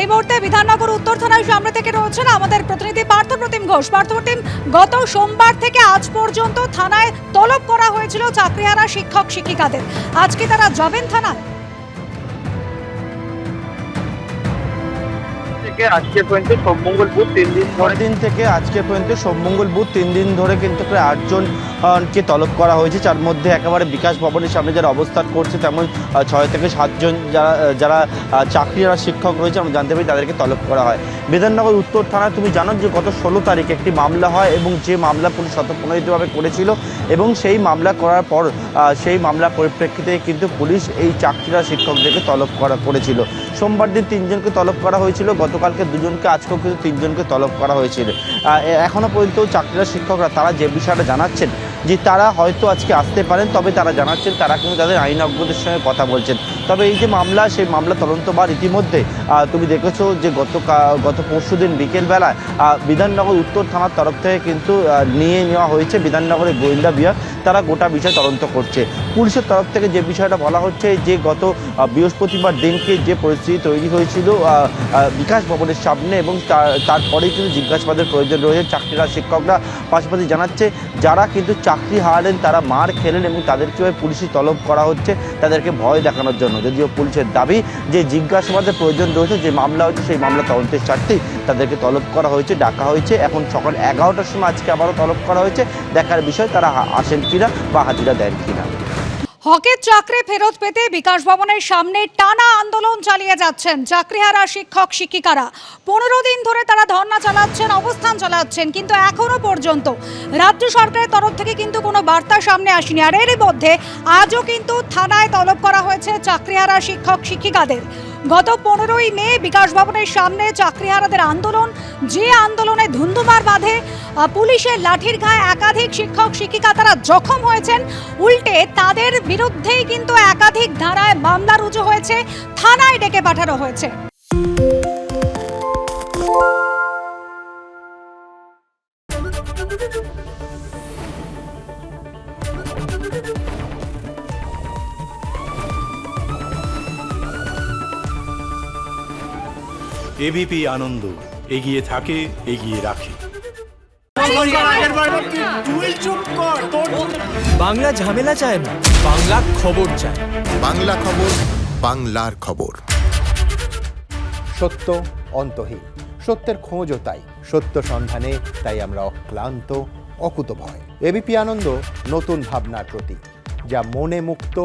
এই মুহূর্তে বিধাননগর উত্তর থানার সামনে থেকে রয়েছেন আমাদের প্রতিনিধি পার্থ প্রতিম ঘোষ। পার্থ প্রতিম গত সোমবার থেকে আজ পর্যন্ত থানায় তলব করা হয়েছিল চাকরিহারা শিক্ষক শিক্ষিকাদের। আজকে তারা যাবেন থানায়। থেকে আজকে পর্যন্ত সোমমঙ্গল মঙ্গল বুথ তিন দিন ধরে দিন থেকে আজকে পর্যন্ত সোমমঙ্গল বুথ তিন দিন ধরে কিন্তু প্রায় আটজন কে তলব করা হয়েছে যার মধ্যে একেবারে বিকাশ ভবনের সামনে যারা অবস্থান করছে তেমন ছয় থেকে সাতজন যারা যারা আহ, চাকরিরা শিক্ষক রয়েছে আমরা জানতে পারি তাদেরকে তলব করা হয়। বিধাননগর উত্তর থানায় তুমি জানো যে গত ষোলো তারিখ একটি মামলা হয় এবং যে মামলা পুলিশ স্বতঃপ্রণোদিতভাবে করেছিল এবং সেই মামলা করার পর সেই মামলা পরিপ্রেক্ষিতে কিন্তু পুলিশ এই চাকরিরা শিক্ষকদেরকে তলব করা করেছিল। সোমবার দিন তিনজনকে তলব করা হয়েছিল গতকালকে দুজনকে আজকেও কিন্তু তিনজনকে তলব করা হয়েছিল আহ, এ- এখনও পর্যন্ত চাকরিরা শিক্ষকরা তারা যে বিষয়টা জানাচ্ছেন যে তারা হয়তো আজকে আসতে পারেন, তবে তারা জানাচ্ছেন তারা কিন্তু তাদের আইনজ্ঞদের সঙ্গে কথা বলছেন। তবে এই যে মামলা, সেই মামলা তদন্তবার ইতিমধ্যে তুমি দেখেছ যে গত গত পরশু দিন বিকেলবেলায় বিধাননগর উত্তর থানার তরফ থেকে কিন্তু নিয়ে নেওয়া হয়েছে বিধাননগরের গোয়েন্দা বিভাগ। তারা গোটা বিষয় তদন্ত করছে। পুলিশের তরফ থেকে যে বিষয়টা বলা হচ্ছে যে গত বৃহস্পতিবার দিনকে যে পরিস্থিতি তৈরি হয়েছিল বিকাশ ভবনের সামনে এবং তার- তারপরেই কিন্তু জিজ্ঞাসাবাদের প্রয়োজন রয়েছে। চাকরিরা, শিক্ষকরা পাশাপাশি জানাচ্ছে, যারা কিন্তু চাকরি হারালেন, তারা মার খেলেন এবং তাদেরকে পুলিশি তলব করা হচ্ছে, তাদেরকে ভয় দেখানোর জন্য। যদিও পুলিশের দাবি যে জিজ্ঞাসাবাদের প্রয়োজন রয়েছে, যে মামলা হচ্ছে সেই মামলা তদন্তের স্বার্থেই তাদেরকে তলব করা হয়েছে, ডাকা হয়েছে। এখন সকাল এগারোটার সময় আজকে আবারও তলব করা হয়েছে। দেখার বিষয়, তারা আসেন কিনা বা হাজিরা দেন কিনা। হকের চাকরি ফেরত পেতে বিকাশ ভবনের সামনে টানা আন্দোলন চালিয়ে যাচ্ছেন চাকরিহারা শিক্ষক, শিক্ষিকারা। পনেরো দিন ধরে তারা ধর্না চালাচ্ছেন, অবস্থান চালাচ্ছেন, কিন্তু এখনও পর্যন্ত রাজ্য সরকারের তরফ থেকে কিন্তু কোনো বার্তা সামনে আসেনি। আর এর মধ্যে আজও কিন্তু থানায় তলব করা হয়েছে চাকরিহারা শিক্ষক, শিক্ষিকাদের। গত পনেরোই মে বিকাশ ভবনের সামনে চাকরিহারাদের আন্দোলন, যে আন্দোলনে ধুন্ধুমার বাঁধে পুলিশের লাঠির ঘায়ে একাধিক শিক্ষক, শিক্ষিকা তারা জখম হয়েছেন। উল্টে তাদের বিরুদ্ধেই কিন্তু একাধিক ধারায় মামলা রুজু হয়েছে, থানায় ডেকে পাঠানো হয়েছে। এবিপি আনন্দ এগিয়ে থাকে এগিয়ে রাখে। বাংলা ঝামেলা চায় না বাংলা খবর চায়। বাংলা খবর বাংলার খবর। সত্য অন্তহীন সত্যের খোঁজও তাই। সত্য সন্ধানে তাই আমরা অক্লান্ত অকুতভয়। এবিপি আনন্দ নতুন ভাবনার প্রতীক যা মনে মুক্ত